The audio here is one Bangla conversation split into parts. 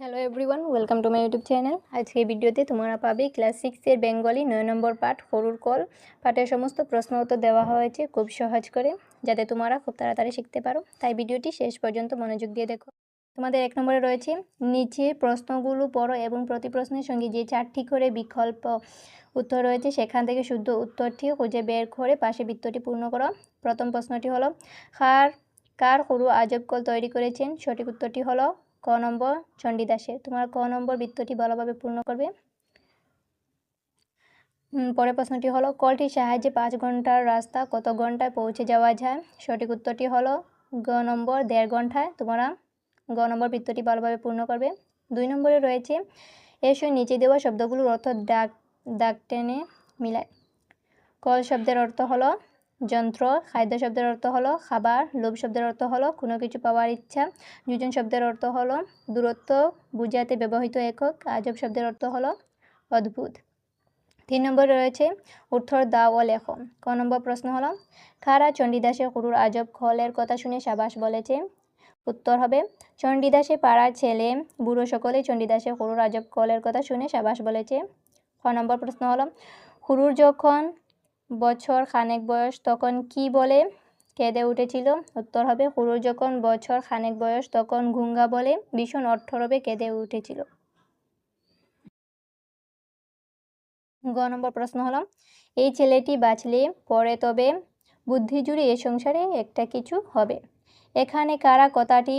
Hello everyone welcome to my YouTube channel আজকে ভিডিওতে তোমরা পাবে ক্লাস সিক্সের বেঙ্গলি নয় নম্বর পাঠ, হরুর কল। পাঠের সমস্ত প্রশ্ন উত্তর দেওয়া হয়েছে খুব সহজ করে, যাতে তোমরা খুব তাড়াতাড়ি শিখতে পারো। তাই ভিডিওটি শেষ পর্যন্ত মনোযোগ দিয়ে দেখো। তোমাদের এক নম্বরে রয়েছে, নিচে প্রশ্নগুলো পড়ো এবং প্রতি প্রশ্নের সঙ্গে যে চারটি করে বিকল্প উত্তর রয়েছে, সেখান থেকে শুদ্ধ উত্তরটি খুঁজে বের করে পাশে বৃত্তটি পূর্ণ করো। প্রথম প্রশ্নটি হলো, কার কার হরু আজব কল তৈরি করেছেন? সঠিক উত্তরটি হলো ক নম্বর চণ্ডীদাসের। তোমার ক নম্বর বৃত্তটি ভালোভাবে পূর্ণ করবে। পরের প্রশ্নটি হলো, কলটির সাহায্যে পাঁচ ঘণ্টার রাস্তা কত ঘন্টায় পৌঁছে যাওয়া যায়? সঠিক উত্তরটি হলো, গ নম্বর দেড় ঘন্টায়। তোমরা গ নম্বর বৃত্তটি ভালোভাবে পূর্ণ করবে। দুই নম্বরে রয়েছে, এসো নিচে দেওয়া শব্দগুলোর অর্থ ডাক দাগ টেনে মিলায়। কল শব্দের অর্থ হলো যন্ত্র, খাদ্য শব্দের অর্থ হলো খাবার, লোভ শব্দের অর্থ হলো কোনো কিছু পাওয়ার ইচ্ছা, যোজন শব্দের অর্থ হলো দূরত্ব, বুঝাতে ব্যবহৃত একক, আজব শব্দের অর্থ হলো অদ্ভুত। তিন নম্বরে রয়েছে উত্তর দাও ও লেখো। ক নম্বর প্রশ্ন হলো খারা চণ্ডীদাসে গুরুর আজব খলের কথা শুনে সাবাস বলেছে? উত্তর হবে, চণ্ডীদাসে পাড়ার ছেলে, বুড়ো সকলেই চণ্ডীদাসে গুরুর আজব কলের কথা শুনে সাবাস বলেছে। খ নম্বর প্রশ্ন হলো, হুরুর যখন বছর খানেক বয়স তখন কি বলে? কেঁদে উঠেছিল। উত্তর হবে হুরুর যখন বছর খানেক বয়স তখন ঘুঙ্গা বলে, ভীষণ অর্থরবে কেঁদে উঠেছিল। গ নম্বর প্রশ্ন হলো, এই ছেলেটি বাঁচলে পরে তবে বুদ্ধি জুড়ে এ সংসারে একটা কিছু হবে। এখানে কারা কথাটি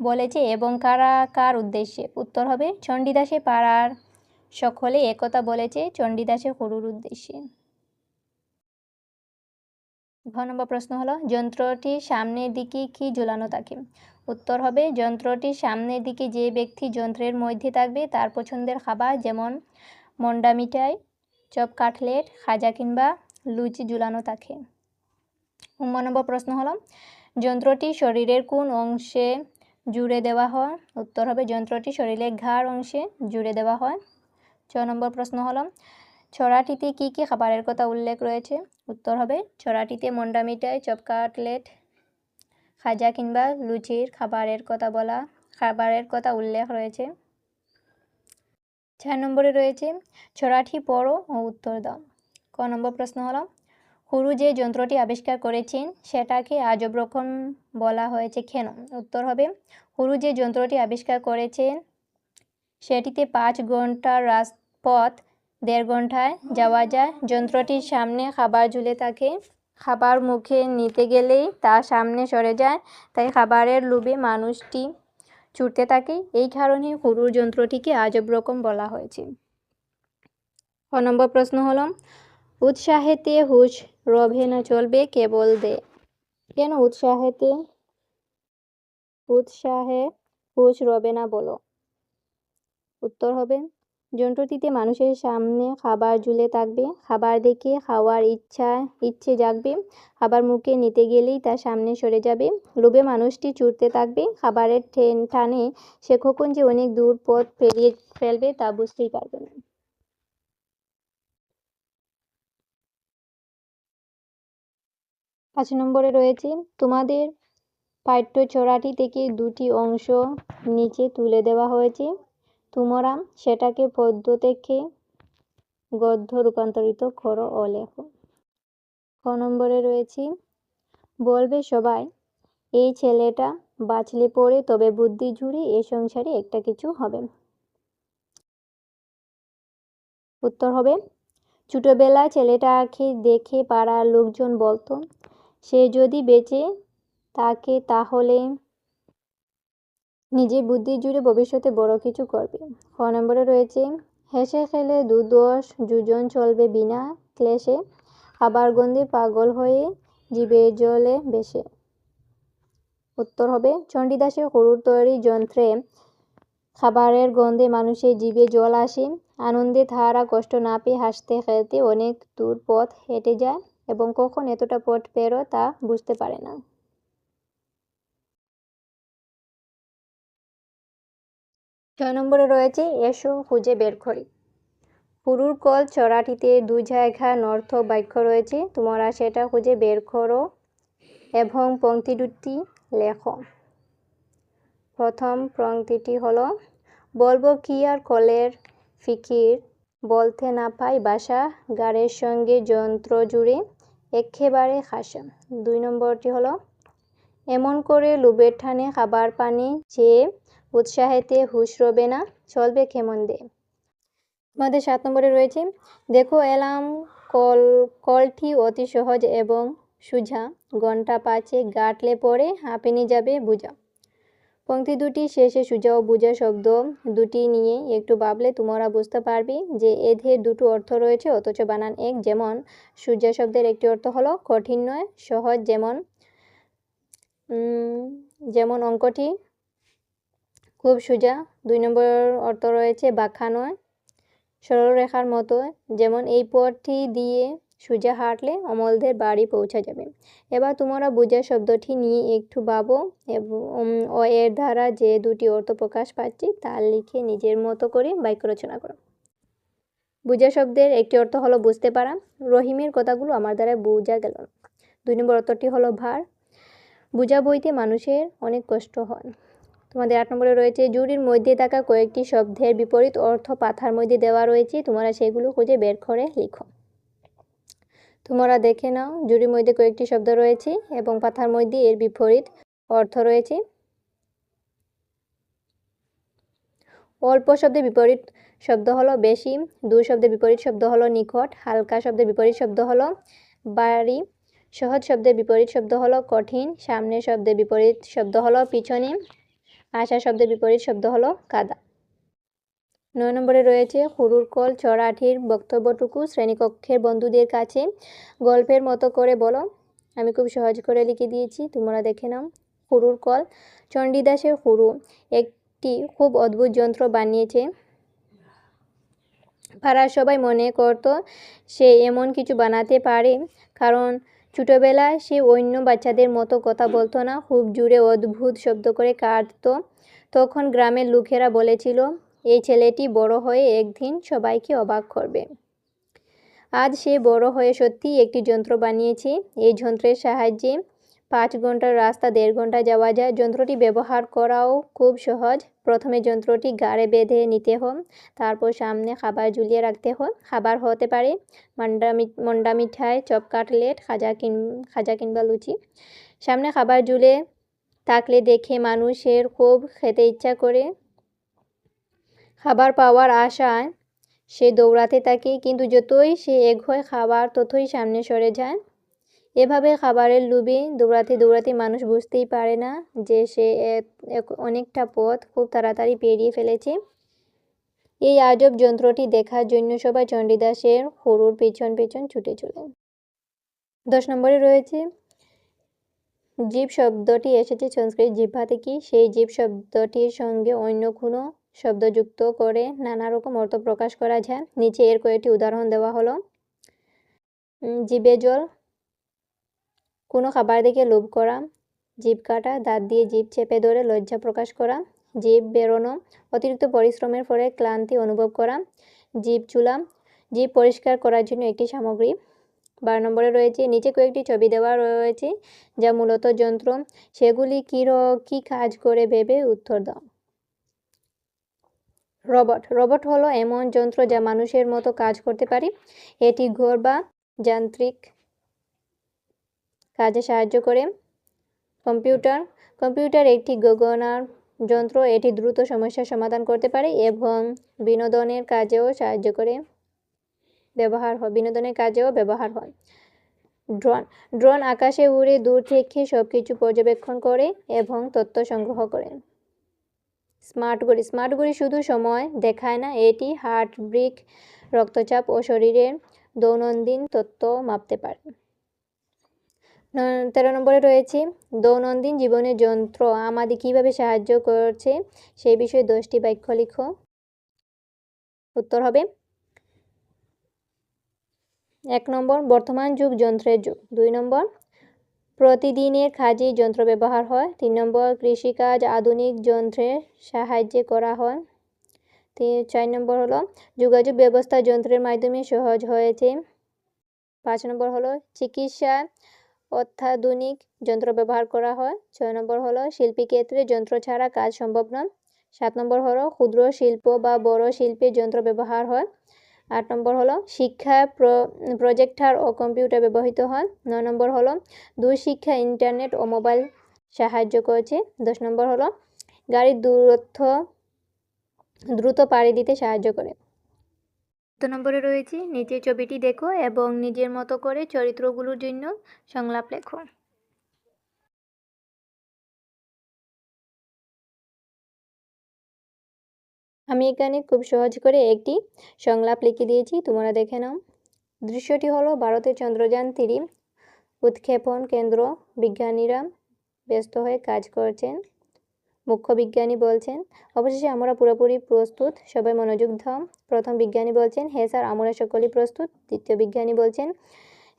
বলেছে এবং কারা কার উদ্দেশ্যে? উত্তর হবে, চণ্ডীদাসে পাড়ার সকলে একথা বলেছে, চণ্ডীদাসে হরুর উদ্দেশ্যে। ঘ নম্বর প্রশ্ন হলো, যন্ত্রটির সামনের দিকে কি ঝুলানো থাকে? উত্তর হবে, যন্ত্রটির সামনের দিকে যে ব্যক্তি যন্ত্রের মধ্যে থাকবে তার পছন্দের খাবার যেমন মন্ডা মিঠাই চপ কাটলেট, খাজা কিংবা লুচি ঝুলানো থাকে। উম নম্বর প্রশ্ন হলো, যন্ত্রটি শরীরের কোন অংশে জুড়ে দেওয়া হয়? উত্তর হবে, যন্ত্রটি শরীরের ঘাড় অংশে জুড়ে দেওয়া হয়। ছ নম্বর প্রশ্ন হলো ছড়াটিতে কি কি খাবারের কথা উল্লেখ রয়েছে? উত্তর হবে, ছড়াটিতে মন্ডা মিঠাই, চপ কাটলেট, খাজা কিংবা লুচির খাবারের কথা বলা, খাবারের কথা উল্লেখ রয়েছে। চার নম্বরে রয়েছে, ছড়াটি পড়ো ও উত্তর দাও। ক নম্বর প্রশ্ন হলো, হুরু যে যন্ত্রটি আবিষ্কার করেছেন, সেটাকে আজব বলা হয়েছে কেন? উত্তর হবে, হুরু যে যন্ত্রটি আবিষ্কার করেছেন, সেটিতে পাঁচ ঘণ্টার রাজপথ দেড় ঘন্টায় যাওয়া যায়। যন্ত্রটির সামনে খাবার ঝুলে থাকে। খাবার মুখে নিতে গেলেই তা সামনে সরে যায়। তাই খাবারের লোভে মানুষটি ছুটতে থাকে। এই কারণে হুরুর যন্ত্রটিকে আজব রকম বলা হয়েছে। ক নম্বর প্রশ্ন হলো, উৎসাহেতে হুশ রবে না চলবে কেবল দে। কেন উৎসাহেতে, উৎসাহে হুশ রবে না বলো? উত্তর হবে যন্ত্রটিতে মানুষের সামনে খাবার ঝুলে থাকবে, খাবার দেখে খাওয়ার ইচ্ছা, ইচ্ছে জাগবে, খাবার মুখে নিতে গেলেই তার সামনে সরে যাবে। লোভে মানুষটি ছুটতে থাকবে, খাবারের ঠেন ঠানে সে কখন যে অনেক দূর পথ পেরিয়ে ফেলবে তা বুঝতেই পারবে না। পাঁচ নম্বরে রয়েছে, তোমাদের পাঠ্য চড়াটি থেকে দুটি অংশ নিচে তুলে দেওয়া হয়েছে। তোমরা সেটাকে পদ্য থেকে গদ্য রূপান্তরিত করো ও লেখো। ক নম্বরে রয়েছে, বলবে সবাই, এই ছেলেটা বাঁচলে পড়ে, তবে বুদ্ধি জুড়ে এ সংসারে একটা কিছু হবে। উত্তর হবে, ছোটবেলায় ছেলেটাকে দেখে পাড়ার লোকজন বলতো, সে যদি বেঁচে তাকে তাহলে নিজে বুদ্ধি জুড়ে ভবিষ্যতে বড় কিছু করবে। খ নম্বরে রয়েছে, হেসে খেলে দু দশ যোজন চলবে বিনা ক্লেশে খাবার গন্ধে পাগল হয়ে জীবের জলে বেশে উত্তর হবে, চণ্ডীদাসের হরুর তৈরি যন্ত্রে খাবারের গন্ধে মানুষের জিভে জল আসে, আনন্দে তাহারা কষ্ট না পেয়ে হাসতে খেলতে অনেক দূর পথ হেঁটে যায় এবং কখন এতটা পথ পেরো তা বুঝতে পারে না। ছয় নম্বরে রয়েছে, এসো, খুঁজে বের করি। পুরুর কল চড়াটিতে দু জায়গা নর্থ বাক্য রয়েছে, তোমরা সেটা খুঁজে বের করো। এবং পংক্তি দুটি লেখো। প্রথম পংক্তিটি হলো, বলব কি আর কলের ফিকির? বলতে না পাই বাসা, গাড়ের সঙ্গে যন্ত্র জুড়ে একেবারে খাসা। দুই নম্বরটি হলো, এমন করে লোভের ঠানে খাবার পানি চেয়ে উৎসাহেতে হুশ রবে না, চলবে কেমন দে। আমাদের সাত নম্বরে রয়েছে, দেখো এলাম কল, কলটি অতি সহজ এবং সুঝা, ঘণ্টা পাঁচে গাঁটলে পরে হাঁপিনি যাবে বুঝা। পঙ্ক্তি দুটি শেষে সুজা ও বুঝা শব্দ দুটি নিয়ে একটু ভাবলে তোমরা বুঝতে পারবে যে এদের দুটো অর্থ রয়েছে, অথচ বানান এক যেমন সুজা শব্দের একটি অর্থ হলো কঠিন নয়, সহজ যেমন যেমন অঙ্কটি খুব সোজা, দুই নম্বর অর্থ রয়েছে বাঁকা নয়। সরলরেখার মতো, যেমন এই পথটি দিয়ে সোজা হাঁটলে অমলদের বাড়ি পৌঁছা যাবে। এবার তোমরা বোঝা শব্দটি নিয়ে একটু ভাবো এবং ও এর দ্বারা যে দুটি অর্থ প্রকাশ পাচ্ছি তা লিখে নিজের মতো করে বাক্য রচনা করো। বোঝা শব্দের একটি অর্থ হলো বুঝতে পারা। রহিমের কথাগুলো আমার দ্বারা বোঝা গেল। দুই নম্বর অর্থটি হলো ভার। বোঝা বইতে মানুষের অনেক কষ্ট হয়। তোমাদের আট নম্বরে রয়েছে জুড়ির মধ্যে থাকা কয়েকটি শব্দের বিপরীত অর্থ পাথার মধ্যে দেওয়া রয়েছে, তোমরা সেগুলো খুঁজে বের করে লিখো। তোমরা দেখে নাও জুড়ির মধ্যে কয়েকটি শব্দ রয়েছে এবং পাথার মধ্যে এর বিপরীত অর্থ রয়েছে। অল্প শব্দের বিপরীত শব্দ হলো বেশি দু শব্দের বিপরীত শব্দ হলো নিকট, হালকা শব্দের বিপরীত শব্দ হলো বাড়ি, সহজ শব্দের বিপরীত শব্দ হলো কঠিন, সামনের শব্দের বিপরীত শব্দ হলো পিছনে আশা শব্দের বিপরীত শব্দ হলো কাদা। নয় নম্বরে রয়েছে, হুরুর কল চড়াঠির বক্তব্যটুকু শ্রেণীকক্ষের বন্ধুদের কাছে গল্পের মতো করে বলো। আমি খুব সহজ করে লিখে দিয়েছি, তোমরা দেখে নাও। হুরুর কল, চণ্ডীদাসের হুরু, একটি খুব অদ্ভুত যন্ত্র বানিয়েছে। পাড়ার সবাই মনে করত সে এমন কিছু বানাতে পারে, কারণ ছোটোবেলায় সে অন্য বাচ্চাদের মতো কথা বলতো না, খুব জুড়ে অদ্ভুত শব্দ করে কাঁদত। তখন গ্রামের লোকেরা বলেছিল, এই ছেলেটি বড় হয়ে একদিন সবাইকে অবাক করবে। আজ সে বড় হয়ে সত্যি একটি যন্ত্র বানিয়েছে। এই যন্ত্রের সাহায্যে পাঁচ ঘণ্টার রাস্তা, দেড় ঘণ্টা যাওয়া যায়। যন্ত্রটি ব্যবহার করাও খুব সহজ। প্রথমে যন্ত্রটি গাড়ে বেঁধে নিতে হয় তারপর সামনে খাবার ঝুলিয়ে রাখতে হয় খাবার হতে পারে মান্ডা মন্ডা মিঠাই, চপ কাটলেট, খাজা কিন, খাজা কিংবা লুচি। সামনে খাবার ঝুলে থাকলে দেখে মানুষের খুব খেতে ইচ্ছা করে খাবার পাওয়ার আশায় সে দৌড়াতে থাকে, কিন্তু যতই সে এগোয়, খাবার ততই সামনে সরে যায়। এভাবে খাবারের লুবি দৌড়াতে দৌড়াতে মানুষ বুঝতেই পারে না যে সে অনেকটা পথ খুব তাড়াতাড়ি পেরিয়ে ফেলেছে। এই আজব যন্ত্রটি দেখার জন্য সবাই চণ্ডীদাসের হরুর পেছন পেছন ছুটে চলে। দশ নম্বরে রয়েছে, জীব শব্দটি এসেছে সংস্কৃত জিহ্বা থেকে সেই জীব শব্দটির সঙ্গে অন্য কোনো শব্দযুক্ত করে নানা রকম অর্থ প্রকাশ করা যায়। নিচে এর কয়েকটি উদাহরণ দেওয়া হলো। জীবে জল কোনো খাবার দেখে লোভ করা জিভ কাটা, দাঁত দিয়ে জিভ চেপে ধরে লজ্জা প্রকাশ করা জিভ বেরোনো, অতিরিক্ত পরিশ্রমের ফলে ক্লান্তি অনুভব করা জিভ চুলা জিভ পরিষ্কার করার জন্য একটি সামগ্রী। বারো নম্বরে রয়েছে, নিচে কয়েকটি ছবি দেওয়া রয়েছে, যা মূলত যন্ত্র। সেগুলি কী কী কাজ করে ভেবে উত্তর দাও। রবট। রবট হলো এমন যন্ত্র যা মানুষের মতো কাজ করতে পারে। এটি ঘর বা যান্ত্রিক কাজে সাহায্য করে। কম্পিউটার কম্পিউটার একটি গগনার যন্ত্র, এটি দ্রুত সমস্যার সমাধান করতে পারে এবং বিনোদনের কাজেও সাহায্য করে। ব্যবহার হয়, বিনোদনের কাজেও ব্যবহার হয়। ড্রোন ড্রোন আকাশে উড়ে দূর থেকে সব কিছু পর্যবেক্ষণ করে এবং তথ্য সংগ্রহ করে। স্মার্ট ঘড়ি স্মার্ট ঘড়ি শুধু সময় দেখায় না, এটি হার্ট ব্রিক, রক্তচাপ ও শরীরের দৈনন্দিন তথ্য মাপতে পারে। তেরো নম্বরে রয়েছে, দৈনন্দিন জীবনের যন্ত্র আমাদের কীভাবে সাহায্য করছে সেই বিষয়ে দশটি বাক্য লিখো। উত্তর হবে, এক নম্বর, বর্তমান যুগ যন্ত্রের যুগ। দুই নম্বর, প্রতিদিনের কাজে যন্ত্র ব্যবহার হয়। তিন নম্বর, কৃষিকাজ আধুনিক যন্ত্রের সাহায্যে করা হয়। চার নম্বর হলো, যোগাযোগ ব্যবস্থা যন্ত্রের মাধ্যমে সহজ হয়েছে। পাঁচ নম্বর হলো, চিকিৎসা অত্যাধুনিক যন্ত্র ব্যবহার করা হয়। ছয় নম্বর হলো শিল্পী ক্ষেত্রে যন্ত্র ছাড়া কাজ সম্ভব নয়। সাত নম্বর হলো ক্ষুদ্র শিল্প বা বড় শিল্পে যন্ত্র ব্যবহার হয়। আট নম্বর হলো শিক্ষা প্রজেক্টার ও কম্পিউটার ব্যবহৃত হয়। নয় নম্বর হলো দূর শিক্ষা ইন্টারনেট ও মোবাইল সাহায্য করেছে। দশ নম্বর হলো গাড়ির দূরত্ব দ্রুত পাড়ি দিতে সাহায্য করে। নম্বরে রয়েছে। নিচের ছবিটি দেখো এবং নিজের মতো করে চরিত্রগুলোর জন্য সংলাপ লেখো। আমি এখানে খুব সহজ করে একটি সংলাপ লিখে দিয়েছি, তোমরা দেখে নাও। দৃশ্যটি হলো ভারতের চন্দ্রযান তিরি উৎক্ষেপণ কেন্দ্র। বিজ্ঞানীরা ব্যস্ত হয়ে কাজ করছেন। মুখ্য বিজ্ঞানী বলছেন, অবশেষে আমরা পুরোপুরি প্রস্তুত, সবাই মনোযোগ দাও প্রথম বিজ্ঞানী বলছেন হ্যাঁ স্যার, আমরা সকলেই প্রস্তুত। দ্বিতীয় বিজ্ঞানী বলছেন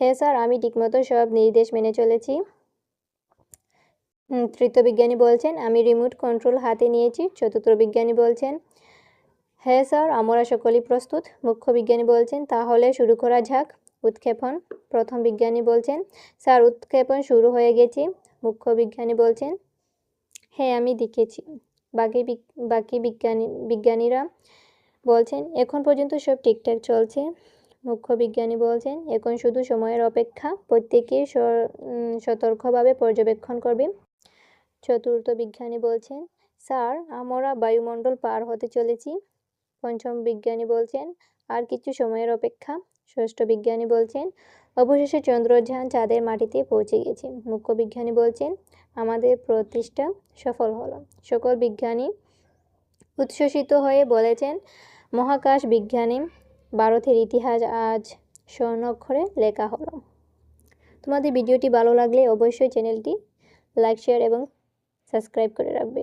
হ্যাঁ স্যার, আমি ঠিকমতো সব নির্দেশ মেনে চলেছি। তৃতীয় বিজ্ঞানী বলছেন, আমি রিমোট কন্ট্রোল হাতে নিয়েছি। চতুর্থ বিজ্ঞানী বলছেন হ্যাঁ স্যার, আমরা সকলেই প্রস্তুত। মুখ্য বিজ্ঞানী বলছেন, তাহলে শুরু করা যাক। উৎক্ষেপণ। প্রথম বিজ্ঞানী বলছেন, স্যার, উৎক্ষেপণ শুরু হয়ে গেছে। মুখ্য বিজ্ঞানী বলছেন হ্যাঁ আমি দেখেছি। বাকি বাকি বিজ্ঞানী, বিজ্ঞানীরা বলছেন, এখন পর্যন্ত সব ঠিকঠাক চলছে, মুখ্য বিজ্ঞানী বলছেন, এখন শুধু সময়ের অপেক্ষা, প্রত্যেকে সতর্কভাবে পর্যবেক্ষণ করবে। চতুর্থ বিজ্ঞানী বলছেন, স্যার, আমরা বায়ুমণ্ডল পার হতে চলেছি। পঞ্চম বিজ্ঞানী বলছেন, আর কিছু সময়ের অপেক্ষা? ষষ্ঠ বিজ্ঞানী বলছেন অবশেষে চন্দ্রযান চাঁদের মাটিতে পৌঁছে গেছে। মুখ্য বিজ্ঞানী বলছেন, আমাদের প্রতিষ্ঠা সফল হলো। সকল বিজ্ঞানী উচ্ছ্বসিত হয়ে বলেছেন, মহাকাশ বিজ্ঞানী ভারতের ইতিহাস আজ স্বর্ণক্ষরে লেখা হলো। তোমাদের ভিডিওটি ভালো লাগলে অবশ্যই চ্যানেলটি লাইক, শেয়ার এবং সাবস্ক্রাইব করে রাখবে।